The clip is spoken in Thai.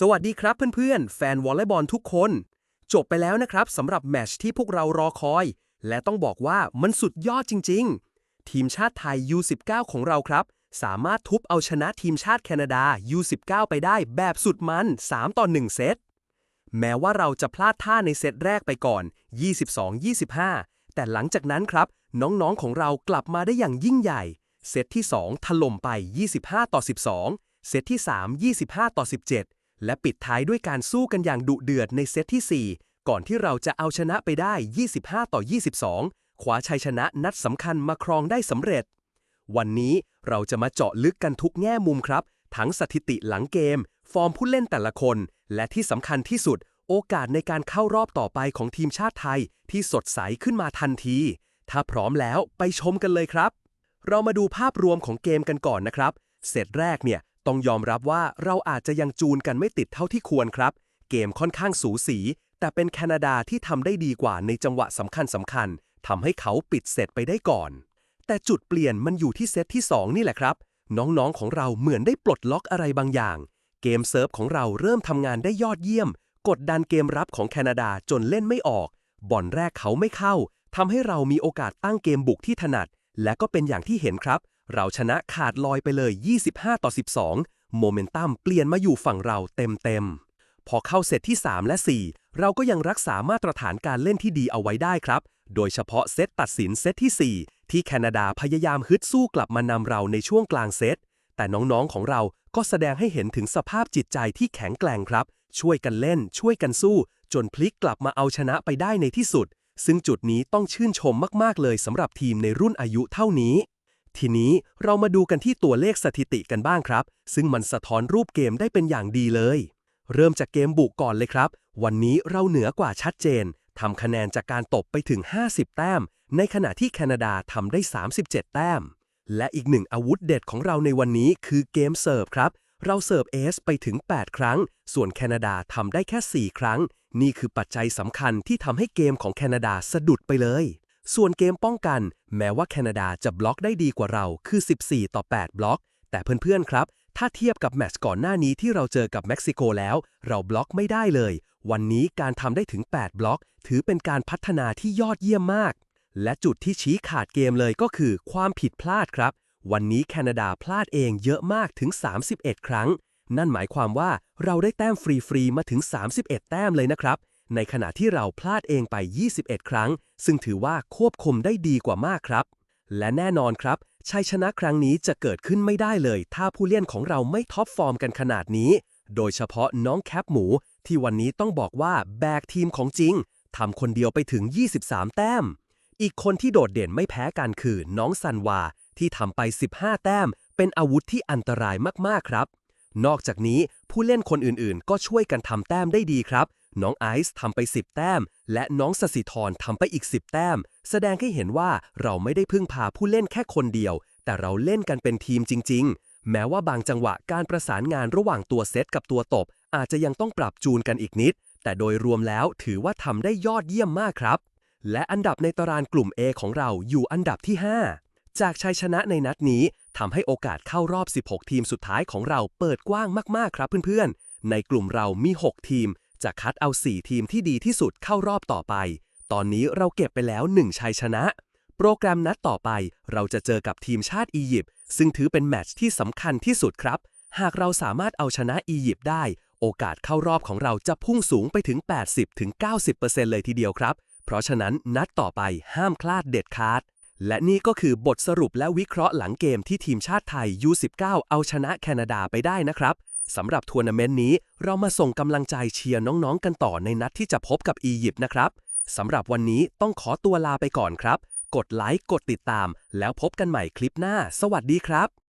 สวัสดีครับเพื่อนๆ แฟนวอลเลย์บอลทุกคน จบไปแล้วนะครับสำหรับแมชที่พวกเรารอคอย และต้องบอกว่ามันสุดยอดจริง ๆ ทีมชาติไทย U19 ของเราครับ สามารถทุบเอาชนะทีมชาติแคนาดา U19 ไปได้แบบสุดมัน 3 ต่อ 1 เซต แม้ว่าเราจะพลาดท่าในเซตแรกไปก่อน 22-25 แต่หลังจากนั้นครับ น้องๆของเรากลับมาได้อย่างยิ่งใหญ่ เซตที่ 2 ถล่มไป 25 ต่อ 12 เซตที่ 3 25 ต่อ 17 และปิดท้ายด้วยการสู้กันอย่างดุเดือดในเซตที่ 4 ก่อนที่เราจะเอาชนะไปได้ 25 ต่อ 22คว้าชัยชนะนัดสำคัญมาครองได้สำเร็จ วันนี้เราจะมาเจาะลึกกันทุกแง่มุมครับ ทั้งสถิติหลังเกม ฟอร์มผู้เล่นแต่ละคน และที่สำคัญที่สุด โอกาสในการเข้ารอบต่อไปของทีมชาติไทย ที่สดใสขึ้นมาทันที ถ้าพร้อมแล้วไปชมกันเลยครับ เรามาดูภาพรวมของเกมกันก่อนนะครับ เซตแรกเนี่ย ต้องยอมรับว่าเราอาจจะยังจูนกันไม่ติดเท่าที่ควรครับ เกมค่อนข้างสูสี แต่เป็นแคนาดาที่ทำได้ดีกว่าในจังหวะสำคัญสำคัญทำให้เขาปิดเซตไปได้ก่อน แต่จุดเปลี่ยนมันอยู่ที่เซตที่ 2 นี่แหละครับ น้องๆของเราเหมือนได้ปลดล็อกอะไรบางอย่าง เกมเซิร์ฟของเราเริ่มทำงานได้ยอดเยี่ยม กดดันเกมรับของแคนาดาจนเล่นไม่ออก บอลแรกเขาไม่เข้าทำให้เรามีโอกาสตั้งเกมบุกที่ถนัด และก็เป็นอย่างที่เห็นครับ เราชนะขาดลอยไปเลย 25 ต่อ 12 โมเมนตัมเปลี่ยนมาอยู่ฝั่งเราเต็มๆ พอเข้าเซตที่ 3 และ 4 เราก็ยังรักษามาตรฐานการเล่นที่ดีเอาไว้ได้ครับ โดยเฉพาะเซตตัดสินเซตที่ 4 ที่แคนาดาพยายามฮึดสู้กลับมานำเราในช่วงกลางเซต แต่น้องๆของเราก็แสดงให้เห็นถึงสภาพจิตใจที่แข็งแกร่งครับ ช่วยกันเล่น ช่วยกันสู้ จนพลิกกลับมาเอาชนะไปได้ในที่สุด ซึ่งจุดนี้ต้องชื่นชมมากๆเลยสำหรับทีมในรุ่นอายุเท่านี้ ทีนี้เรามาดูกันที่ตัวเลขสถิติกันบ้างครับ ซึ่งมันสะท้อนรูปเกมได้เป็นอย่างดีเลย เริ่มจากเกมบุกก่อนเลยครับ วันนี้เราเหนือกว่าชัดเจนทำคะแนนจากการตบไปถึง 50 แต้ม ในขณะที่แคนาดาทำได้ 37 แต้ม และอีกหนึ่งอาวุธเด็ดของเราในวันนี้คือเกมเสิร์ฟครับ เราเสิร์ฟเอสไปถึง 8 ครั้ง ส่วนแคนาดาทำได้แค่ 4 ครั้ง นี่คือปัจจัยสำคัญที่ทำให้เกมของแคนาดาสะดุดไปเลย ส่วนเกมป้องกัน แม้ว่าแคนาดาจะบล็อกได้ดีกว่าเราคือ 14 ต่อ 8 บล็อก แต่เพื่อนๆครับ ถ้าเทียบกับแมตช์ก่อนหน้านี้ที่เราเจอกับเม็กซิโกแล้ว เราบล็อกไม่ได้เลย วันนี้การทำได้ถึง 8 บล็อก ถือเป็นการพัฒนาที่ยอดเยี่ยมมาก และจุดที่ชี้ขาดเกมเลยก็คือ ความผิดพลาดครับ วันนี้แคนาดาพลาดเองเยอะมากถึง 31 ครั้ง นั่นหมายความว่าเราได้แต้มฟรีๆมาถึง 31 แต้มเลยนะครับ ในขณะที่เราพลาดเองไป 21 ครั้ง ซึ่งถือว่าควบคุมได้ดีกว่ามากครับ และแน่นอนครับ ชัยชนะครั้งนี้จะเกิดขึ้นไม่ได้เลย ถ้าผู้เล่นของเราไม่ท็อปฟอร์มกันขนาดนี้ โดยเฉพาะน้องแคปหมู ที่วันนี้ต้องบอกว่าแบกทีมของจริงทำคนเดียวไปถึง 23 แต้ม อีกคนที่โดดเด่นไม่แพ้กันคือน้องซันวา ที่ทำไป 15 แต้ม เป็นอาวุธที่อันตรายมากๆครับ นอกจากนี้ผู้เล่นคนอื่นๆ ก็ช่วยกันทำแต้มได้ดีครับ น้องไอซ์ทำไป 10 แต้ม และน้องสสิธรทำไปอีก 10 แต้ม แสดงให้เห็นว่าเราไม่ได้พึ่งพาผู้เล่นแค่คนเดียว แต่เราเล่นกันเป็นทีมจริง ๆ แม้ว่าบางจังหวะการประสานงานระหว่างตัวเซตกับตัวตบ อาจจะยังต้องปรับจูนกันอีกนิด แต่โดยรวมแล้วถือว่าทำได้ยอดเยี่ยมมากครับ และอันดับในตารางกลุ่ม A ของเราอยู่อันดับที่ 5 จากชัยชนะในนัดนี้ทำให้โอกาสเข้ารอบ 16 ทีมสุดท้ายของเราเปิดกว้างมากๆครับเพื่อนๆในกลุ่มเรามี 6 ทีม จะคัดเอา 4 ทีมที่ดีที่สุดเข้ารอบต่อไป ตอนนี้เราเก็บไปแล้ว 1 ชัยชนะ โปรแกรมนัดต่อไป เราจะเจอกับทีมชาติอียิปต์ซึ่งถือเป็นแมตช์ที่สำคัญที่สุดครับ หากเราสามารถเอาชนะอียิปต์ได้ โอกาสเข้ารอบของเราจะพุ่งสูงไปถึง 80-90%เลยทีเดียวครับ เพราะฉะนั้นนัดต่อไปห้ามพลาดเด็ดขาดและนี่ก็คือบทสรุปและวิเคราะห์หลังเกมที่ทีมชาติไทย U19 เอาชนะแคนาดาไปได้นะครับ สำหรับทัวร์นาเมนต์นี้เรามาส่งกำลังใจเชียร์น้องๆกันต่อในนัดที่จะพบกับอียิปต์นะครับสำหรับวันนี้ต้องขอตัวลาไปก่อนครับ กดไลค์กดติดตาม แล้วพบกันใหม่คลิปหน้า สวัสดีครับ